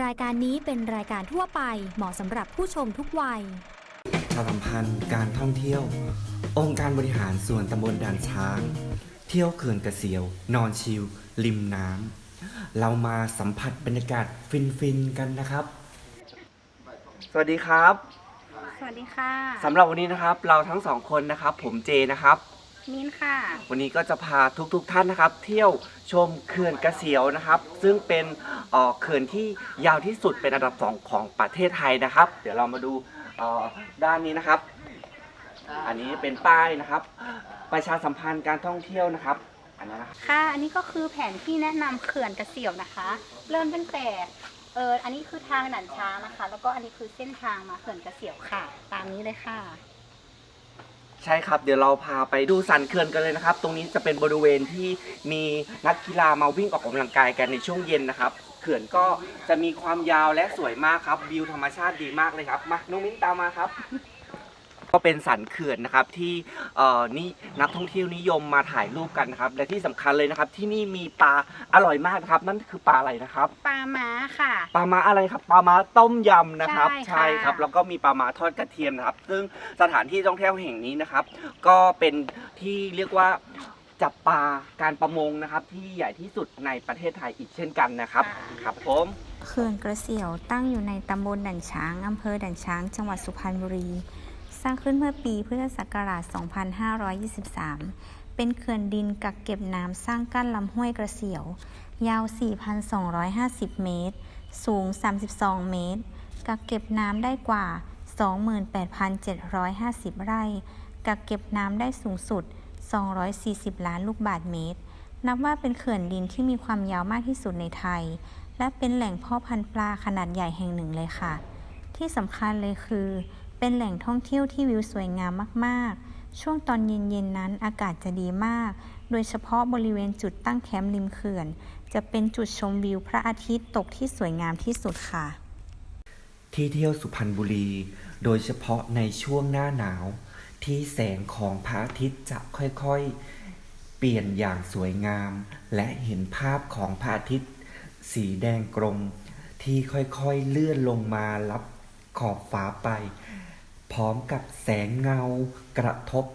รายการนี้เป็นรายการทั่วไปเหมาะสำหรับผู้ชมทุกวัย ประชาสัมพันธ์การท่องเที่ยว องค์การบริหารส่วนตำบลด่านช้าง เที่ยวเขื่อนกระเสียว นอนชิลริมน้ำเรามาสัมผัสบรรยากาศฟินๆกันนะครับ สวัสดีครับสวัสดีค่ะ สำหรับวันนี้นะครับเราทั้งสองคนนะครับ ผมเจนะครับ มิ้นค่ะ วันนี้ก็จะพาทุกๆทท่านนะครับ เที่ยวชมเขื่อนกระเสียวนะครับ ซึ่งเป็นเอ่อเขื่อนที่ยาวที่สุดเป็นอันดับสองของประเทศไทยนะครับ เดี๋ยวเรามาดูเอ่อด้านนี้นะครับ อันนี้เป็นป้ายนะครับ ประชาสัมพันธ์การท่องเที่ยวนะครับ อันนี้นะครับ ค่ะ อันนี้ก็คือแผนที่แนะนำเขื่อนกระเสียวนะคะ เริ่มตั้งแต่เอออันนี้คือทางหนันช้างนะคะ แล้วก็อันนี้คือเส้นทางมาเขื่อนกระเสียวค่ะ ตามนี้เลยค่ะ ใช่ครับ เดี๋ยวเราพาไปดูสันเขื่อนกันเลยนะครับ ตรงนี้จะเป็นบริเวณที่มีนักกีฬามาวิ่งออกกำลังกายกันในช่วงเย็นนะครับ เขื่อนก็จะมีความยาวและสวยมากครับ วิวธรรมชาติดีมากเลยครับ มา น้องมิ้นตามมาครับ ก็เป็นสันเขื่อนนะครับที่เอ่อนี่นักท่องเที่ยวนิยมมาถ่ายรูปกันนะครับ และที่สำคัญเลยนะครับ ที่นี่มีปลาอร่อยมากนะครับ นั่นคือปลาอะไรนะครับ ปลาม้าค่ะ ปลาม้าอะไรครับปลาม้าต้มยำนะครับ ใช่ค่ะครับแล้วก็มีปลาม้าทอดกระเทียมนะครับ ซึ่งสถานที่ท่องเที่ยวแห่งนี้นะครับ ก็เป็นที่เรียกว่าจับปลาการประมงนะครับ ที่ใหญ่ที่สุดในประเทศไทยอีกเช่นกันนะครับครับผมเขื่อนกระเสียวตั้งอยู่ในตำบลด่านช้างอำเภอด่านช้าง จังหวัดสุพรรณบุรี สร้างขึ้นเมื่อปีพุทธศักราช 2523 เป็นเขื่อนดินกักเก็บน้ำสร้างกั้นลำห้วยกระเสียว ยาว 4,250 เมตร สูง 32 เมตร กักเก็บน้ำได้กว่า 28,750 ไร่ กักเก็บน้ำได้สูงสุด 240 ล้านลูกบาศก์เมตร นับว่าเป็นเขื่อนดินที่มีความยาวมากที่สุดในไทย และเป็นแหล่งเพ่อพันธุ์ปลาขนาดใหญ่แห่งหนึ่งเลยค่ะ ที่สำคัญเลยคือ เป็นแหล่งท่องเที่ยวที่วิวสวยงามมากๆ ช่วงตอนเย็นๆนั้นอากาศจะดีมาก โดยเฉพาะบริเวณจุดตั้งแคมป์ริมเขื่อน จะเป็นจุดชมวิวพระอาทิตย์ตกที่สวยงามที่สุดค่ะ ที่เที่ยวสุพรรณบุรี โดยเฉพาะในช่วงหน้าหนาว ที่แสงของพระอาทิตย์จะค่อยๆ เปลี่ยนอย่างสวยงาม และเห็นภาพของพระอาทิตย์ สีแดงกรมที่ค่อยๆเลื่อนลงมารับขอบฟ้าไป พร้อมกับแสงเงากระทบ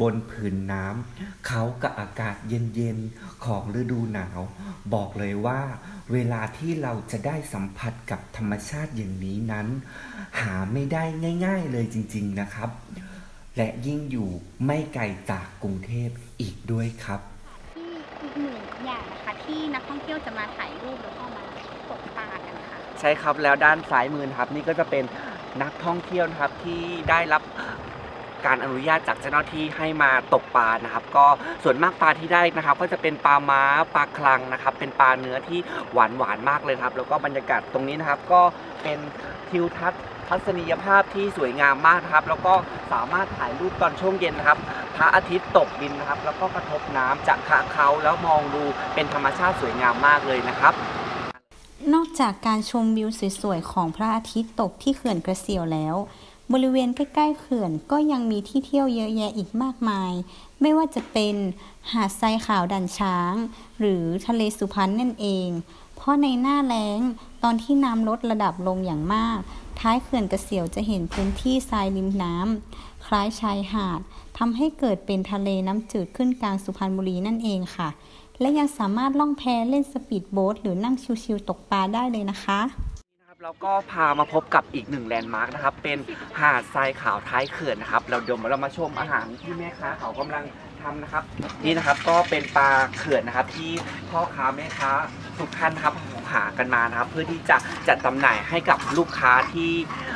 บนผืนน้ำเขากับอากาศเย็นๆ ของฤดูหนาว บอกเลยว่า เวลาที่เราจะได้สัมผัสกับธรรมชาติอย่างนี้นั้น หาไม่ได้ง่าย ๆเลยจริงๆนะครับ และยิ่งอยู่ไม่ไกลจากกรุงเทพอีกด้วยครับที่อีกหนึ่งอย่างนะคะที่นักท่องเที่ยวจะมาถ่ายรูปแล้วก็มาตกปลากันค่ะ ใช่ครับแล้วด้านซ้ายมือนะครับ นี่ก็จะเป็น นักท่องเที่ยวนะครับที่ได้รับการอนุญาตจากเจ้าหน้าที่ให้มาตกปลานะครับ ก็ส่วนมากปลาที่ได้นะครับ ก็จะเป็นปลาม้าปลาคลังนะครับ เป็นปลาเนื้อที่หวานหวานมากเลยครับ แล้วก็บรรยากาศตรงนี้นะครับ ก็เป็นทิวทัศน์ทัศนียภาพที่สวยงามมากครับ แล้วก็สามารถถ่ายรูปตอนช่วงเย็นนะครับพระอาทิตย์ตกดินนะครับ แล้วก็กระทบน้ำจากขาเขาแล้วมองดูเป็นธรรมชาติสวยงามมากเลยนะครับ นอกจากการชมวิวสวยๆของพระอาทิตย์ตกที่เขื่อนกระเสียวแล้ว บริเวณใกล้ๆเขื่อนก็ยังมีที่เที่ยวเยอะแยะอีกมากมาย ไม่ว่าจะเป็นหาดทรายขาวดันช้าง หรือทะเลสุพรรณนั่นเอง เพราะในหน้าแล้งตอนที่น้ำลดระดับลงอย่างมาก ท้ายเขื่อนกระเสียวจะเห็นพื้นที่ทรายริมน้ำคล้ายชายหาดทำให้เกิดเป็นทะเลน้ำจืดขึ้นกลางสุพรรณบุรีนั่นเองค่ะ และยังสามารถล่องแพเล่นสปีดโบ๊ทหรือนั่งชิวๆตกปลาได้เลยนะคะนะครับแล้วก็พามาพบกับอีกหนึ่งแลนด์มาร์กนะครับ เป็นหาดทรายขาวท้ายเขื่อนนะครับ เราเดี๋ยวเรามาชมอาหารที่แม่ค้าเขากำลังทำนะครับ นี่นะครับก็เป็นปลาเขื่อนนะครับ ที่พ่อค้าแม่ค้าทุกท่านครับหากันมานะครับ เพื่อที่จะจัดจำหน่ายให้กับลูกค้าที่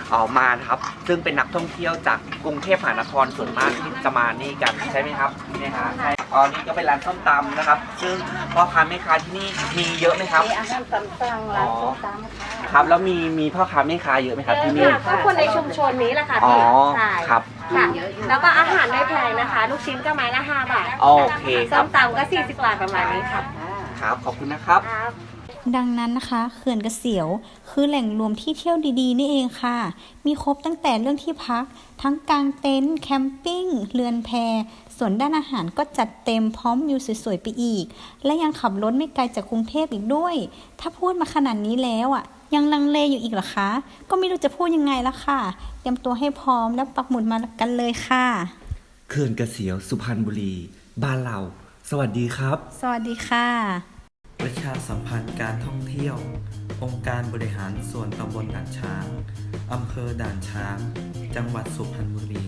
เอ่อมานะครับ ซึ่งเป็นนักท่องเที่ยวจากกรุงเทพมหานครส่วนมากที่จะมานี่กันใช่ไหมครับนี่ฮะใช่ อ๋อนี่ก็เป็นร้านส้มตำนะครับ ซึ่งพ่อค้าแม่ค้าที่นี่มีเยอะไหมครับ มีอาหารตำสั่งร้านส้มตำค่ะครับ แล้วมีมีพ่อค้าแม่ค้าเยอะไหมครับที่นี่ ค่ะก็คนในชุมชนนี้แหละค่ะอ๋อ พี่ใช่ครับ ค่ะ แล้วก็อาหารไม่แพงนะคะ ลูกชิ้นก็ไม้ละ5บาทโอเคคส้รับ มตำก็40บาทประมาณนี้ค่ะครับ ขอบคุณนะครับ ครับ ดังนั้นนะคะ เขื่อนกระเสียว คือแหล่งรวมที่เที่ยวดีๆ นี่เองค่ะ มีครบตั้งแต่เรื่องที่พัก ทั้งกางเต็นท์แคมปิ้ง เรือนแพ ส่วนด้านอาหารก็จัดเต็มพร้อมวิวสวยๆไปอีก และยังขับรถไม่ไกลจากกรุงเทพอีกด้วย ถ้าพูดมาขนาดนี้แล้วอะ ยังลังเลอยู่อีกเหรอคะ ก็ไม่รู้จะพูดยังไงละค่ะ เตรียมตัวให้พร้อมแล้วปักหมุดมากันเลยค่ะ เขื่อนกระเสียวสุพรรณบุรี บ้านเรา สวัสดีครับ สวัสดีค่ะ ประชาสัมพันธ์การท่องเที่ยว องค์การบริหารส่วนตำบลด่านช้าง อำเภอด่านช้าง จังหวัดสุพรรณบุรี